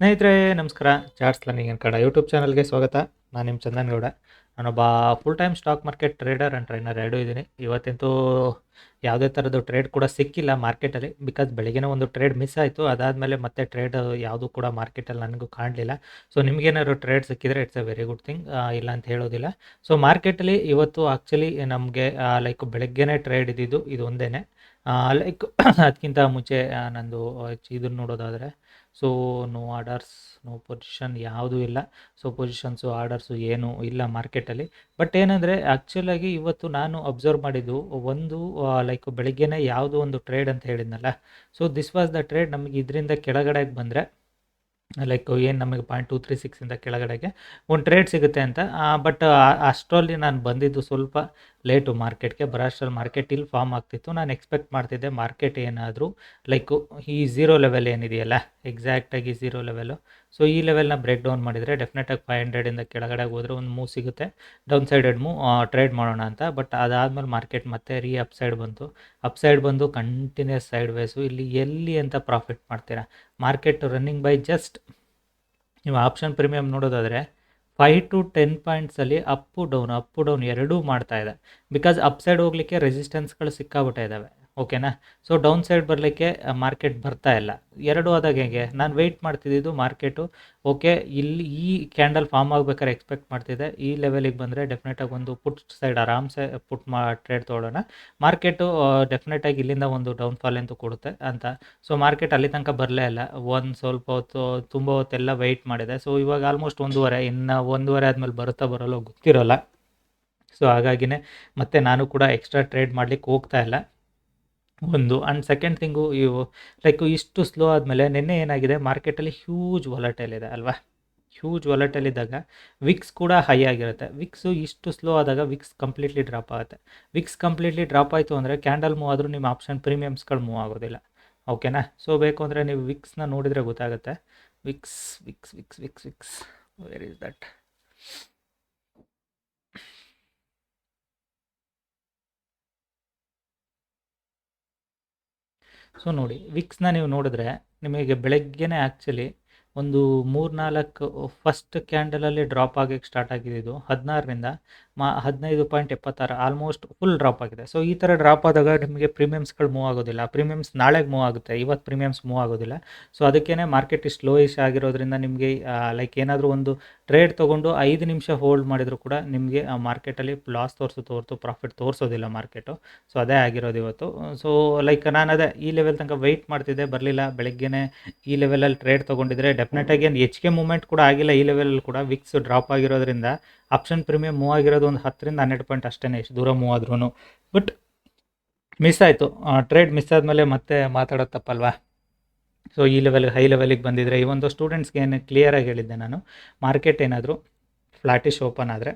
ಸ್ನೇಹಿತರೆ, ನಮಸ್ಕಾರ. Charts learning in Kannada YouTube ಚಾನಲ್ಗೆ ಸ್ವಾಗತ. ನಾನು ನಿಮ್ಮ ಚಂದನ್ ಗೌಡ. ನಾನೊಬ್ಬ full time stock market trader and trainer ಎರಡೂ ಇದ್ದೀನಿ. ಇವತ್ತಂತೂ ಯಾವುದೇ ಥರದ್ದು ಟ್ರೇಡ್ ಕೂಡ ಸಿಕ್ಕಿಲ್ಲ ಮಾರ್ಕೆಟಲ್ಲಿ ಬಿಕಾಸ್ ಬೆಳಗ್ಗೆನೇ ಒಂದು ಟ್ರೇಡ್ ಮಿಸ್ ಆಯಿತು. ಅದಾದಮೇಲೆ ಮತ್ತೆ ಟ್ರೇಡ್ ಯಾವುದು ಕೂಡ ಮಾರ್ಕೆಟಲ್ಲಿ ನನಗೂ ಕಾಣಲಿಲ್ಲ. ಸೊ ನಿಮಗೇನಾದ್ರು ಟ್ರೇಡ್ ಸಿಕ್ಕಿದ್ರೆ it's a very good thing ಇಲ್ಲ ಅಂತ ಹೇಳೋದಿಲ್ಲ. ಸೊ ಮಾರ್ಕೆಟಲ್ಲಿ ಇವತ್ತು ಆ್ಯಕ್ಚುಲಿ ನಮಗೆ ಲೈಕ್ ಬೆಳಗ್ಗೆನೇ ಟ್ರೇಡ್ ಇದ್ದಿದ್ದು, ಇದು ಒಂದೇ ಲೈಕ್ ಅದಕ್ಕಿಂತ ಮುಂಚೆ ನಂದು ಇದನ್ನು ನೋಡೋದಾದರೆ so no orders no position ಯಾವುದೂ ಇಲ್ಲ. ಸೊ ಪೊಸಿಷನ್ಸು ಆರ್ಡರ್ಸು ಏನೂ ಇಲ್ಲ ಮಾರ್ಕೆಟಲ್ಲಿ ಬಟ್ ಏನಂದರೆ ಆ್ಯಕ್ಚುಲಾಗಿ ಇವತ್ತು ನಾನು ಅಬ್ಸರ್ವ್ ಮಾಡಿದ್ದು ಒಂದು ಲೈಕ್ ಬೆಳಿಗ್ಗೆನೇ ಯಾವುದೋ ಒಂದು ಟ್ರೇಡ್ ಅಂತ ಹೇಳಿದ್ನಲ್ಲ. So this was the trade ನಮಗೆ ಇದರಿಂದ ಕೆಳಗಡೆಗೆ ಬಂದರೆ ಲೈಕ್ ಏನು ನಮಗೆ ಪಾಯಿಂಟ್ ಟು ತ್ರೀ ಸಿಕ್ಸಿಂದ ಕೆಳಗಡೆಗೆ ಒಂದು ಟ್ರೇಡ್ ಸಿಗುತ್ತೆ ಅಂತ. ಬಟ್ ಅಷ್ಟರಲ್ಲಿ ನಾನು ಬಂದಿದ್ದು ಸ್ವಲ್ಪ ಲೇಟು ಮಾರ್ಕೆಟ್ಗೆ ಬರೋಷ್ಟರಲ್ಲಿ ಮಾರ್ಕೆಟ್ ಇಲ್ಲಿ ಫಾರ್ಮ್ ಆಗ್ತಿತ್ತು. ನಾನು ಎಕ್ಸ್ಪೆಕ್ಟ್ ಮಾಡ್ತಿದ್ದೆ ಮಾರ್ಕೆಟ್ ಏನಾದರೂ ಲೈಕು ಈ ಝೀರೋ ಲೆವೆಲ್ ಏನಿದೆಯಲ್ಲ ಎಕ್ಸಾಕ್ಟಾಗಿ ಝೀರೋ ಲೆವೆಲು ಸೊ ಈ ಲೆವೆಲ್ನ ಬ್ರೇಕ್ ಡೌನ್ ಮಾಡಿದರೆ ಡೆಫಿನೆಟಾಗಿ ಫೈವ್ ಹಂಡ್ರೆಡಿಂದ ಕೆಳಗಡೆ ಹೋದರೆ ಒಂದು ಮೂವ್ ಸಿಗುತ್ತೆ. ಡೌನ್ ಸೈಡೆಡ್ ಮೂ ಟ್ರೇಡ್ ಮಾಡೋಣ ಅಂತ. ಬಟ್ ಅದಾದಮೇಲೆ ಮಾರ್ಕೆಟ್ ಮತ್ತೆ ರೀ ಅಪ್ ಸೈಡ್ ಬಂತು. ಅಪ್ ಸೈಡ್ ಬಂದು ಕಂಟಿನ್ಯೂಸ್ ಸೈಡ್ ವೈಸು ಇಲ್ಲಿ ಎಲ್ಲಿ ಅಂತ ಪ್ರಾಫಿಟ್ ಮಾಡ್ತೀರಾ? ಮಾರ್ಕೆಟ್ ರನ್ನಿಂಗ್ ಬೈ ಜಸ್ಟ್ ನೀವು ಆಪ್ಷನ್ ಪ್ರೀಮಿಯಮ್ ನೋಡೋದಾದರೆ ಫೈವ್ ಟು ಟೆನ್ ಪಾಯಿಂಟ್ಸಲ್ಲಿ ಅಪ್ಪು ಡೌನ್ ಅಪ್ಪು ಡೌನ್ ಎರಡೂ ಮಾಡ್ತಾ ಇದೆ. ಬಿಕಾಸ್ ಅಪ್ ಸೈಡ್ ಹೋಗಲಿಕ್ಕೆ ರೆಸಿಸ್ಟೆನ್ಸ್ಗಳು ಸಿಕ್ಕಾಬಿಟ್ಟ ಇದ್ದಾವೆ ಓಕೆನಾ? ಸೊ ಡೌನ್ ಸೈಡ್ ಬರಲಿಕ್ಕೆ ಮಾರ್ಕೆಟ್ ಬರ್ತಾ ಇಲ್ಲ. ಎರಡು ಆದಾಗ ಹೇಗೆ? ನಾನು ವೆಯ್ಟ್ ಮಾಡ್ತಿದ್ದಿದ್ದು ಮಾರ್ಕೆಟು ಓಕೆ ಇಲ್ಲಿ ಈ ಕ್ಯಾಂಡಲ್ ಫಾರ್ಮ್ ಆಗ್ಬೇಕಾದ್ರೆ ಎಕ್ಸ್ಪೆಕ್ಟ್ ಮಾಡ್ತಿದ್ದೆ. ಈ ಲೆವೆಲಿಗೆ ಬಂದರೆ ಡೆಫಿನೆಟಾಗಿ ಒಂದು ಪುಟ್ ಸೈಡ್ ಆರಾಮ್ಸೆ ಪುಟ್ ಮಾ ಟ್ರೇಡ್ ತೊಗೊಳ್ಳೋಣ ಮಾರ್ಕೆಟು ಡೆಫಿನೆಟಾಗಿ ಇಲ್ಲಿಂದ ಒಂದು ಡೌನ್ ಫಾಲ್ ಅಂತೂ ಕೊಡುತ್ತೆ ಅಂತ. ಸೊ ಮಾರ್ಕೆಟ್ ಅಲ್ಲಿ ತನಕ ಬರಲೇ ಇಲ್ಲ. ಒಂದು ಸ್ವಲ್ಪ ಹೊತ್ತು, ತುಂಬ ಹೊತ್ತೆಲ್ಲ ವೆಯ್ಟ್ ಮಾಡಿದೆ. ಸೊ ಇವಾಗ ಆಲ್ಮೋಸ್ಟ್ ಒಂದೂವರೆ, ಇನ್ನು ಒಂದೂವರೆ ಆದಮೇಲೆ ಬರುತ್ತಾ ಬರೋಲ್ಲ ಗೊತ್ತಿರೋಲ್ಲ. ಸೊ ಹಾಗಾಗಿನೇ ಮತ್ತೆ ನಾನು ಕೂಡ ಎಕ್ಸ್ಟ್ರಾ ಟ್ರೇಡ್ ಮಾಡ್ಲಿಕ್ಕೆ ಹೋಗ್ತಾ ಇಲ್ಲ. ಒಂದು. ಆ್ಯಂಡ್ ಸೆಕೆಂಡ್ ಥಿಂಗು ಇವು ಲೈಕ್ ಇಷ್ಟು ಸ್ಲೋ ಆದಮೇಲೆ ನಿನ್ನೆ ಏನಾಗಿದೆ? ಮಾರ್ಕೆಟಲ್ಲಿ ಹ್ಯೂಜ್ ವಾಲಟೈಲ್ ಇದೆ ಅಲ್ವಾ? ಹ್ಯೂಜ್ ವಾಲಟೈಲ್ ಇದ್ದಾಗ ವಿಕ್ಸ್ ಕೂಡ ಹೈ ಆಗಿರುತ್ತೆ. ವಿಕ್ಸು ಇಷ್ಟು ಸ್ಲೋ ಆದಾಗ ವಿಕ್ಸ್ ಕಂಪ್ಲೀಟ್ಲಿ ಡ್ರಾಪ್ ಆಗುತ್ತೆ. ವಿಕ್ಸ್ ಕಂಪ್ಲೀಟ್ಲಿ ಡ್ರಾಪ್ ಆಯಿತು ಅಂದರೆ ಕ್ಯಾಂಡಲ್ ಮೂವ್ ಆದರೂ ನಿಮ್ಮ ಆಪ್ಷನ್ ಪ್ರೀಮಿಯಮ್ಸ್ಗಳು ಮೂವ್ ಆಗೋದಿಲ್ಲ. ಓಕೆನಾ ಸೊ ಬೇಕು ಅಂದರೆ ನೀವು ವಿಕ್ಸ್ನ ನೋಡಿದರೆ ಗೊತ್ತಾಗುತ್ತೆ. VIX VIX VIX VIX VIX where is that so ನೋಡಿ ವಿಕ್ಸ್ನ ನೀವು ನೋಡಿದ್ರೆ ನಿಮಗೆ ಬೆಳಗ್ಗೆನೇ ಆ್ಯಕ್ಚುಲಿ ಒಂದು ಮೂರು ನಾಲ್ಕು ಫಸ್ಟ್ ಕ್ಯಾಂಡಲಲ್ಲಿ ಡ್ರಾಪ್ ಆಗಕ್ಕೆ ಸ್ಟಾರ್ಟ್ ಆಗಿದ್ದು ಹದಿನಾರರಿಂದ ಮಾ, ಹದಿನೈದು ಪಾಯಿಂಟ್ ಎಪ್ಪತ್ತಾರು ಆಲ್ಮೋಸ್ಟ್ ಫುಲ್ ಡ್ರಾಪ್ ಆಗಿದೆ. ಸೊ ಈ ಥರ ಡ್ರಾಪ್ ಆದಾಗ ನಿಮಗೆ ಪ್ರೀಮಿಯಮ್ಸ್ಗಳು ಮೂವ್ ಆಗೋದಿಲ್ಲ. ಪ್ರೀಮಿಯಮ್ಸ್ ನಾಳೆಗೆ ಮೂವ್ ಆಗುತ್ತೆ. ಇವತ್ತು ಪ್ರೀಮಿಯಮ್ಸ್ ಮೂವ್ ಆಗೋದಿಲ್ಲ. ಸೊ ಅದಕ್ಕೇ ಮಾರ್ಕೆಟ್ ಇಷ್ಟು ಲೋಯಿಶ್ ಆಗಿರೋದ್ರಿಂದ ನಿಮಗೆ ಲೈಕ್ ಏನಾದರೂ ಒಂದು ಟ್ರೇಡ್ ತೊಗೊಂಡು ಐದು ನಿಮಿಷ ಹೋಲ್ಡ್ ಮಾಡಿದರೂ ಕೂಡ ನಿಮಗೆ, ಆ ಮಾರ್ಕೆಟಲ್ಲಿ ಲಾಸ್ ತೋರಿಸುತ್ತೆ ಹೊರತು ಪ್ರಾಫಿಟ್ ತೋರಿಸೋದಿಲ್ಲ ಮಾರ್ಕೆಟು ಸೊ ಅದೇ ಆಗಿರೋದು ಇವತ್ತು. ಸೊ ಲೈಕ್ ನಾನು ಅದೇ ಈ ಲೆವೆಲ್ ತನಕ ವೆಯ್ಟ್ ಮಾಡ್ತಿದ್ದೆ, ಬರಲಿಲ್ಲ. ಬೆಳಗ್ಗೆನೇ ಈ ಲೆವೆಲಲ್ಲಿ ಟ್ರೇಡ್ ತೊಗೊಂಡಿದ್ರೆ ಡೆಫಿನೆಟಾಗಿ ಏನು ಕೆ ಮೂಮೆಂಟ್ ಕೂಡ ಆಗಿಲ್ಲ. ಈ ಲೆವೆಲಲ್ಲಿ ಕೂಡ ವಿಕ್ಸ್ ಡ್ರಾಪ್ ಆಗಿರೋದ್ರಿಂದ ಆಪ್ಷನ್ ಪ್ರೀಮಿಯಂ ಮೂವ್ ಆಗಿರೋದು ಒಂದು ಹತ್ತರಿಂದ ಹನ್ನೆರಡು ಪಾಯಿಂಟ್ ಅಷ್ಟೇ ಎಷ್ಟು ದೂರ ಮೂವ್ ಆದ್ರೂ ಬಟ್ ಮಿಸ್ ಆಯಿತು. ಟ್ರೇಡ್ ಮಿಸ್ ಆದಮೇಲೆ ಮತ್ತೆ ಮಾತಾಡೋದು ತಪ್ಪಲ್ವಾ? ಸೊ ಈ ಲೆವೆಲ್ಗೆ ಹೈ ಲೆವೆಲಿಗೆ ಬಂದಿದ್ದರೆ ಈ ಒಂದು ಸ್ಟೂಡೆಂಟ್ಸ್ಗೆ ಏನು ಕ್ಲಿಯರಾಗಿ ಹೇಳಿದ್ದೆ ನಾನು ಮಾರ್ಕೆಟ್ ಏನಾದರೂ ಫ್ಲಾಟಿಶ್ ಓಪನ್ ಆದರೆ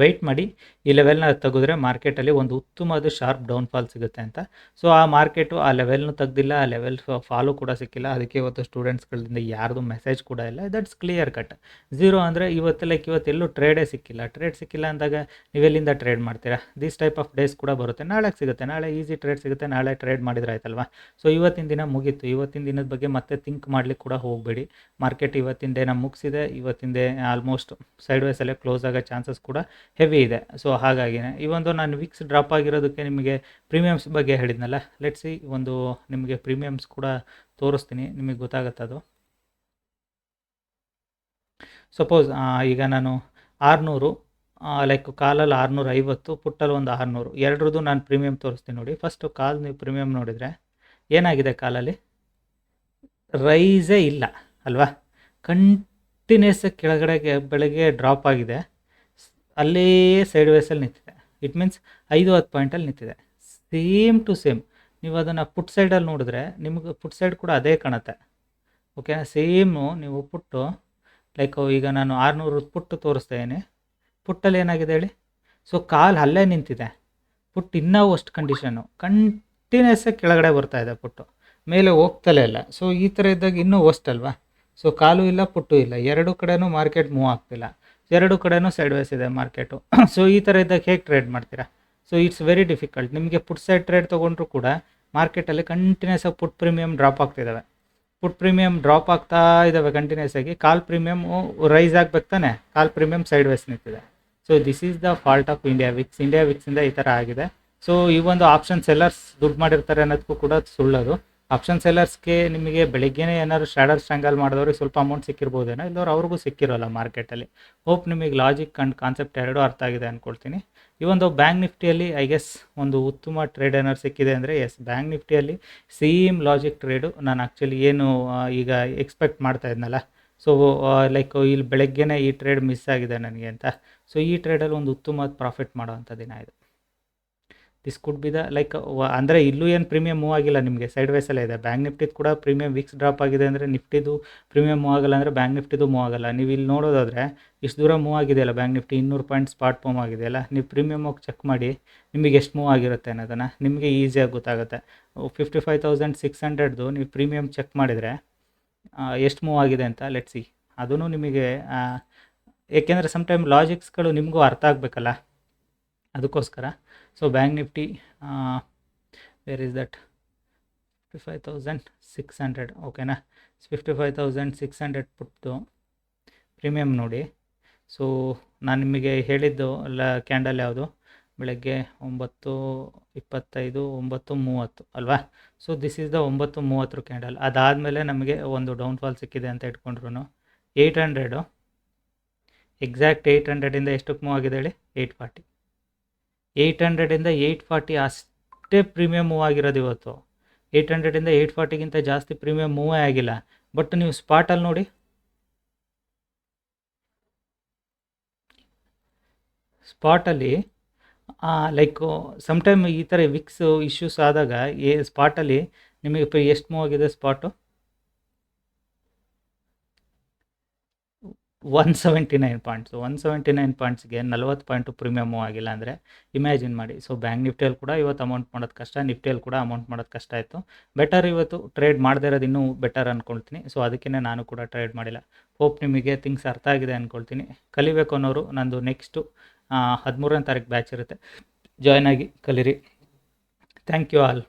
ವೆಯ್ಟ್ ಮಾಡಿ ಈ ಲೆವೆಲ್ನ ತೆಗೆದ್ರೆ ಮಾರ್ಕೆಟಲ್ಲಿ ಒಂದು ಉತ್ತಮವಾದ ಶಾರ್ಪ್ ಡೌನ್ಫಾಲ್ ಸಿಗುತ್ತೆ ಅಂತ. ಸೊ ಆ ಮಾರ್ಕೆಟು ಆ ಲೆವೆಲ್ನು ತೆಗ್ದಿಲ್ಲ, ಆ ಲೆವೆಲ್ ಫಾಲು ಕೂಡ ಸಿಕ್ಕಿಲ್ಲ. ಅದಕ್ಕೆ ಇವತ್ತು ಸ್ಟೂಡೆಂಟ್ಸ್ಗಳಿಂದ ಯಾರ್ದು ಮೆಸೇಜ್ ಕೂಡ ಇಲ್ಲ. ದಟ್ಸ್ ಕ್ಲಿಯರ್ ಕಟ್ ಝೀರೋ ಅಂದರೆ ಇವತ್ತು ಲೈಕ್ ಇವತ್ತೆಲ್ಲೂ ಟ್ರೇಡೇ ಸಿಕ್ಕಿಲ್ಲ. ಟ್ರೇಡ್ ಸಿಕ್ಕಿಲ್ಲ ಅಂದಾಗ ನೀವೆಲ್ಲಿಂದ ಟ್ರೇಡ್ ಮಾಡ್ತೀರಾ? ದಿಸ್ ಟೈಪ್ ಆಫ್ ಡೇಸ್ ಕೂಡ ಬರುತ್ತೆ. ನಾಳೆ ಸಿಗುತ್ತೆ. ನಾಳೆ ಈಸಿ ಟ್ರೇಡ್ ಸಿಗುತ್ತೆ. ನಾಳೆ ಟ್ರೇಡ್ ಮಾಡಿದ್ರೆ ಆಯ್ತಲ್ವಾ? ಸೊ ಇವತ್ತಿನ ದಿನ ಮುಗೀತು. ಇವತ್ತಿನ ದಿನದ ಬಗ್ಗೆ ಮತ್ತೆ ಥಿಂಕ್ ಮಾಡ್ಲಿಕ್ಕೆ ಕೂಡ ಹೋಗಬೇಡಿ. ಮಾರ್ಕೆಟ್ ಇವತ್ತಿನ ಡೇನ ಮುಗಿಸಿದೆ. ಇವತ್ತಿನ ಡೇ ಆಲ್ಮೋಸ್ಟ್ ಸೈಡ್ ವೈಸಲ್ಲೇ ಕ್ಲೋಸ್ ಆಗೋ ಚಾನ್ಸಸ್ ಕೂಡ ಹೆವಿ ಇದೆ. ಸೊ ಹಾಗಾಗಿನೇ ಈ ಒಂದು ನಾನು ವಿಕ್ಸ್ ಡ್ರಾಪ್ ಆಗಿರೋದಕ್ಕೆ ನಿಮಗೆ ಪ್ರೀಮಿಯಮ್ಸ್ ಬಗ್ಗೆ ಹೇಳಿದ್ನಲ್ಲ ಲೆಟ್ಸಿ ಒಂದು ನಿಮಗೆ ಪ್ರೀಮಿಯಮ್ಸ್ ಕೂಡ ತೋರಿಸ್ತೀನಿ, ನಿಮಗೆ ಗೊತ್ತಾಗುತ್ತೆ ಅದು. ಸಪೋಸ್ ಈಗ ನಾನು ಆರುನೂರು ಲೈಕ್ ಕಾಲಲ್ಲಿ ಆರುನೂರ ಐವತ್ತು ಪುಟ್ಟಲ್ಲಿ ಒಂದು ಆರುನೂರು, ಎರಡರದ್ದು ನಾನು ಪ್ರೀಮಿಯಮ್ ತೋರಿಸ್ತೀನಿ ನೋಡಿ. ಫಸ್ಟು ಕಾಲ್ ನೀವು ಪ್ರೀಮಿಯಮ್ ನೋಡಿದರೆ ಏನಾಗಿದೆ ಕಾಲಲ್ಲಿ? ರೈಸೇ ಇಲ್ಲ, ಅಲ್ವಾ? ಕಂಟಿನ್ಯೂಸ್ ಕೆಳಗಡೆಗೆ, ಬೆಳಗ್ಗೆ ಡ್ರಾಪ್ ಆಗಿದೆ. ಅಲ್ಲೇ ಸೈಡ್ ವೇಸಲ್ಲಿ ನಿಂತಿದೆ. ಇಟ್ ಮೀನ್ಸ್ ಐದು, ಹತ್ತು ಪಾಯಿಂಟಲ್ಲಿ ನಿಂತಿದೆ. ಸೇಮ್ ಟು ಸೇಮ್ ನೀವು ಅದನ್ನು ಪುಟ್ ಸೈಡಲ್ಲಿ ನೋಡಿದ್ರೆ ನಿಮಗೆ ಪುಟ್ ಸೈಡ್ ಕೂಡ ಅದೇ ಕಾಣುತ್ತೆ. ಓಕೆನಾ ಸೇಮು ನೀವು ಪುಟ್ಟು ಲೈಕ್ ಈಗ ನಾನು ಆರುನೂರು ಪುಟ್ಟು ತೋರಿಸ್ತಾ ಇದ್ದೀನಿ. ಪುಟ್ಟಲ್ಲಿ ಏನಾಗಿದೆ ಹೇಳಿ? ಸೊ ಕಾಲು ಅಲ್ಲೇ ನಿಂತಿದೆ. ಪುಟ್ ಇನ್ನೂ ಅಷ್ಟು ಕಂಡೀಷನು ಕಂಟಿನ್ಯೂಸ್ಸೇ ಕೆಳಗಡೆ ಬರ್ತಾ ಇದೆ ಪುಟ್ಟು ಮೇಲೆ ಹೋಗ್ತಲೇ ಇಲ್ಲ. ಸೊ ಈ ಥರ ಇದ್ದಾಗ ಇನ್ನೂ ಅಲ್ವಾ? ಸೊ ಕಾಲು ಇಲ್ಲ ಪುಟ್ಟು ಇಲ್ಲ. ಎರಡು ಕಡೆನೂ ಮಾರ್ಕೆಟ್ ಮೂವ್ ಆಗ್ತಿಲ್ಲ. ಎರಡು ಕಡೆನೂ ಸೈಡ್ ವೈಸ್ ಇದೆ ಮಾರ್ಕೆಟು ಸೊ ಈ ಥರ ಇದ್ದಾಗ ಹೇಗೆ ಟ್ರೇಡ್ ಮಾಡ್ತೀರಾ? ಸೊ ಇಟ್ಸ್ ವೆರಿ ಡಿಫಿಕಲ್ಟ್ ನಿಮಗೆ ಪುಟ್ ಸೈಡ್ ಟ್ರೇಡ್ ತೊಗೊಂಡ್ರು ಕೂಡ ಮಾರ್ಕೆಟಲ್ಲಿ ಕಂಟಿನ್ಯೂಸ್ ಆಗಿ ಪುಟ್ ಪ್ರೀಮಿಯಮ್ ಡ್ರಾಪ್ ಆಗ್ತಿದ್ದಾವೆ ಪುಟ್ ಪ್ರೀಮಿಯಂ ಡ್ರಾಪ್ ಆಗ್ತಾ ಇದ್ದಾವೆ ಕಂಟಿನ್ಯೂಸ್ ಆಗಿ. ಕಾಲ್ ಪ್ರೀಮಿಯಮ್ ರೈಸ್ ಆಗ್ಬೇಕು ತಾನೆ? ಕಾಲ್ ಪ್ರೀಮಿಯಂ ಸೈಡ್ ವೈಸ್ ನಿಂತಿದೆ so this is the fault of India VIX India ವಿಕ್ಸಿಂದ ಈ ಥರ ಆಗಿದೆ. ಸೊ ಈ ಒಂದು ಆಪ್ಷನ್ ಸೆಲ್ಲರ್ಸ್ ದುಡ್ಡು ಮಾಡಿರ್ತಾರೆ ಅನ್ನೋದಕ್ಕೂ ಕೂಡ ಸುಳ್ಳದು. ಆಪ್ಷನ್ ಸೆಲ್ಲರ್ಸ್ಗೆ ನಿಮಗೆ ಬೆಳಿಗ್ಗೆನೇ ಏನಾದ್ರು ಶ್ಯಾಡರ್ ಸ್ಟ್ಯಾಂಗಲ್ ಮಾಡಿದವ್ರಿಗೆ ಸ್ವಲ್ಪ ಅಮೌಂಟ್ ಸಿಕ್ಕಿರ್ಬೋದೇನೋ ಇಲ್ಲವ್ರು ಅವ್ರಿಗೂ ಸಿಕ್ಕಿರೋಲ್ಲ ಮಾರ್ಕೆಟಲ್ಲಿ ಹೋಪ್ ನಿಮಗೆ ಲಾಜಿಕ್ ಅಂಡ್ ಕಾನ್ಸೆಪ್ಟ್ ಎರಡೂ ಅರ್ಥ ಆಗಿದೆ ಅಂದ್ಕೊಳ್ತೀನಿ ಈ ಒಂದು ಬ್ಯಾಂಕ್ ನಿಫ್ಟಿಯಲ್ಲಿ ಐ ಗೆಸ್ ಒಂದು ಉತ್ತಮ ಟ್ರೇಡ್ ಏನಾದ್ರು ಸಿಕ್ಕಿದೆ ಅಂದರೆ ಎಸ್ ಬ್ಯಾಂಕ್ ನಿಫ್ಟಿಯಲ್ಲಿ ಸೇಮ್ ಲಾಜಿಕ್ ಟ್ರೇಡು ನಾನು ಆ್ಯಕ್ಚುಲಿ ಏನು ಈಗ ಎಕ್ಸ್ಪೆಕ್ಟ್ ಮಾಡ್ತಾ ಇದ್ನಲ್ಲ. ಸೊ ಲೈಕ್ ಇಲ್ಲಿ ಬೆಳಗ್ಗೆನೇ ಈ ಟ್ರೇಡ್ ಮಿಸ್ ಆಗಿದೆ ನನಗೆ ಅಂತ. ಸೊ ಈ ಟ್ರೇಡಲ್ಲಿ ಒಂದು ಉತ್ತಮ ಪ್ರಾಫಿಟ್ ಮಾಡೋವಂಥ ದಿನ ಇದು. This could be the like ಅಂದರೆ ಇಲ್ಲೂ ಏನು ಪ್ರೀಮಿಯಮ್ ಮೂವ್ ಆಗಿಲ್ಲ ನಿಮಗೆ ಸೈಡ್ ವೈಸಲ್ಲೇ ಇದೆ. ಬ್ಯಾಂಕ್ ನಿಫ್ಟಿದು ಕೂಡ ಪ್ರೀಮಿಯಮ್ ವಿಕ್ಸ್ ಡ್ರಾಪ್ ಆಗಿದೆ ಅಂದರೆ ನಿಫ್ಟಿದು ಪ್ರೀಮಿಯಮ್ ಮೂವ್ ಆಗಲ್ಲ ಅಂದರೆ ಬ್ಯಾಂಕ್ ನಿಫ್ಟಿದು ಮೂವ್ ಆಗಲ್ಲ. ನೀವು ಇಲ್ಲಿ ನೋಡೋದಾದರೆ ಇಷ್ಟು ದೂರ ಮೂವ್ ಆಗಿದೆಯಲ್ಲ ಬ್ಯಾಂಕ್ ನಿಫ್ಟಿ ಇನ್ನೂರು ಪಾಯಿಂಟ್ ಸ್ಪಾಟ್ ಮೂವ್ ಆಗಿದೆಯಲ್ಲ ನೀವು ಪ್ರೀಮಿಯಮ್ ಹೋಗಿ ಚೆಕ್ ಮಾಡಿ ನಿಮಗೆ ಎಷ್ಟು ಮೂವ್ ಆಗಿರುತ್ತೆ ಅನ್ನೋದನ್ನು ನಿಮಗೆ ಈಸಿಯಾಗಿ ಗೊತ್ತಾಗುತ್ತೆ. Fifty five thousand six hundred ನೀವು ಪ್ರೀಮಿಯಮ್ ಚೆಕ್ ಮಾಡಿದರೆ ಎಷ್ಟು ಮೂವ್ ಆಗಿದೆ ಅಂತ ಲೆಟ್ಸಿ ಅದೂ ನಿಮಗೆ ಏಕೆಂದರೆ ಸಮ್ಟೈಮ್ ಲಾಜಿಕ್ಸ್ಗಳು ನಿಮಗೂ ಅರ್ಥ ಆಗಬೇಕಲ್ಲ. ಅದಕ್ಕೋಸ್ಕರ. So Bank Nifty where is that fifty five thousand six hundred ಓಕೆನಾ fifty five thousand six hundred put premium ನೋಡಿ. ಸೊ ನಾನು ನಿಮಗೆ ಹೇಳಿದ್ದು ಎಲ್ಲ ಕ್ಯಾಂಡಲ್ ಯಾವುದು? ಬೆಳಗ್ಗೆ ಒಂಬತ್ತು ಇಪ್ಪತ್ತೈದು, ಒಂಬತ್ತು ಮೂವತ್ತು, ಅಲ್ವಾ? ಸೊ ದಿಸ್ ಈಸ್ ದ ಒಂಬತ್ತು ಮೂವತ್ತರ ಕ್ಯಾಂಡಲ್ ಅದಾದಮೇಲೆ ನಮಗೆ ಒಂದು ಡೌನ್ಫಾಲ್ ಸಿಕ್ಕಿದೆ ಅಂತ ಇಟ್ಕೊಂಡ್ರು ಏಯ್ಟ್ ಹಂಡ್ರೆಡು ಎಕ್ಸಾಕ್ಟ್ ಏಯ್ಟ್ ಹಂಡ್ರೆಡಿಂದ ಎಷ್ಟಕ್ಕೆ ಮೂವ್ ಆಗಿದೆ ಹೇಳಿ? ಏಯ್ಟ್ ಫಾರ್ಟಿ ಏಯ್ಟ್ ಹಂಡ್ರೆಡಿಂದ ಏಯ್ಟ್ ಫಾರ್ಟಿ ಅಷ್ಟೇ ಪ್ರೀಮಿಯಮ್ ಮೂವ್ ಆಗಿರೋದು ಇವತ್ತು. ಏಯ್ಟ್ ಹಂಡ್ರೆಡಿಂದ ಏಯ್ಟ್ ಫಾರ್ಟಿಗಿಂತ ಜಾಸ್ತಿ ಪ್ರೀಮಿಯಮ್ ಮೂವೇ ಆಗಿಲ್ಲ. ಬಟ್ ನೀವು ಸ್ಪಾಟಲ್ಲಿ ನೋಡಿ. ಸ್ಪಾಟಲ್ಲಿ ಲೈಕ್ ಸಮ್ಟೈಮ್ ಈ ಥರ ವಿಕ್ಸ್ ಇಶ್ಯೂಸ್ ಆದಾಗ ಏ ಸ್ಪಾಟಲ್ಲಿ ನಿಮಗೆ ಎಷ್ಟು ಮೂವ್ ಆಗಿದೆ spot one seventy nine points one seventy nine ಪಾಯಿಂಟ್ಸ್ಗೆ ನಲ್ವತ್ತು ಪಾಯಿಂಟು ಪ್ರೀಮಿಯಮ್ ಆಗಿಲ್ಲ ಅಂದರೆ ಇಮ್ಯಾಜಿನ್ ಮಾಡಿ. ಸೊ ಬ್ಯಾಂಕ್ ನಿಫ್ಟಿಯಲ್ಲಿ ಕೂಡ ಇವತ್ತು ಅಮೌಂಟ್ ಮಾಡೋದು ಕಷ್ಟ. ನಿಫ್ಟಿಯಲ್ಲಿ ಕೂಡ ಅಮೌಂಟ್ ಮಾಡೋದು ಕಷ್ಟ ಆಯಿತು. ಬೆಟರ್ ಇವತ್ತು ಟ್ರೇಡ್ ಮಾಡದೇ ಇರೋದು ಇನ್ನೂ ಬೆಟರ್ ಅಂದ್ಕೊಳ್ತೀನಿ ಸೊ ಅದಕ್ಕೇ ನಾನು ಕೂಡ ಟ್ರೇಡ್ ಮಾಡಿಲ್ಲ. ಹೋಪ್ ನಿಮಗೆ ಥಿಂಗ್ಸ್ ಅರ್ಥ ಆಗಿದೆ ಅಂದ್ಕೊಳ್ತೀನಿ ಕಲಿಬೇಕು ಅನ್ನೋರು ನಂದು ನೆಕ್ಸ್ಟು ಹದಿಮೂರನೇ ತಾರೀಕು ಬ್ಯಾಚ್ ಇರುತ್ತೆ. ಜಾಯ್ನ್ ಆಗಿ ಕಲೀರಿ. Thank you all